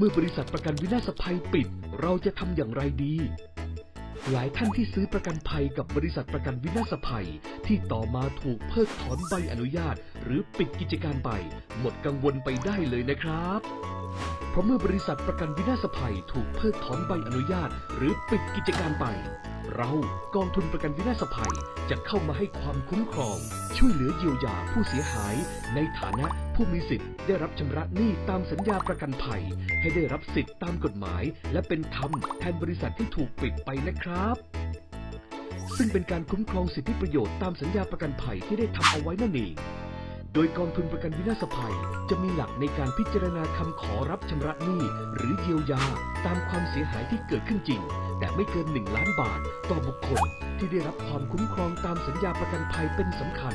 เมื่อบริษัทประกันวินาศภัยปิด เราจะทำอย่างไรดี หลายท่านที่ซื้อประกันภัยกับบริษัทประกันวินาศภัย ที่ต่อมาถูกเพิกถอนใบอนุญาต หรือปิดกิจการไปหมดกังวลไปได้เลยนะครับเพราะเมื่อบริษัทประกันวินาศภัยถูกเพิกถอนใบอนุญาต หรือปิดกิจการไป เรากองทุนประกันวินาศภัยจะเข้ามาให้ความคุ้มครอง ช่วยเหลือเยียวยาผู้เสียหาย ในฐานะผู้มีสิทธิ์ได้รับชำระหนี้ตามสัญญาประกันภัย ให้ได้รับสิทธิ์ตามกฎหมาย และเป็นธรรมแทนบริษัทที่ถูกปิดไปนะครับ ซึ่งเป็นการคุ้มครองสิทธิประโยชน์ตามสัญญาประกันภัยที่ได้ทำเอาไว้นั่นเองโดยกองทุนประกันวินาศภัย จะมีหลักในการพิจารณาคำขอรับชำระหนี้ หรือเยียวยาตามความเสียหายที่เกิดขึ้นจริง แต่ไม่เกิน 1 ล้านบาท ต่อบุคคลที่ได้รับความคุ้มครองตามสัญญาประกันภัยเป็นสำคัญ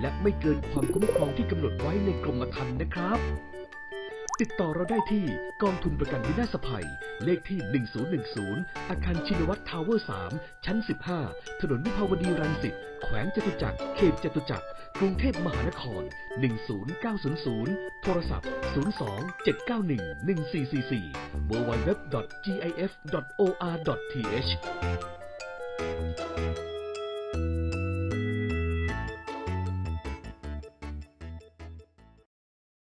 และไม่เกินความคุ้มครองที่กำหนดไว้ในกรมธรรม์นะครับ ติดต่อเราได้ที่กองทุนประกันวินาศภัย เลขที่ 1010 อาคารชินวัตรทาวเวอร์ 3 ชั้น 15 ถนนวิภาวดีรังสิต แขวงจตุจักร เขตจตุจักร กรุงเทพมหานคร 10900 โทรศัพท์ 02 791 1444 www.gif.or.th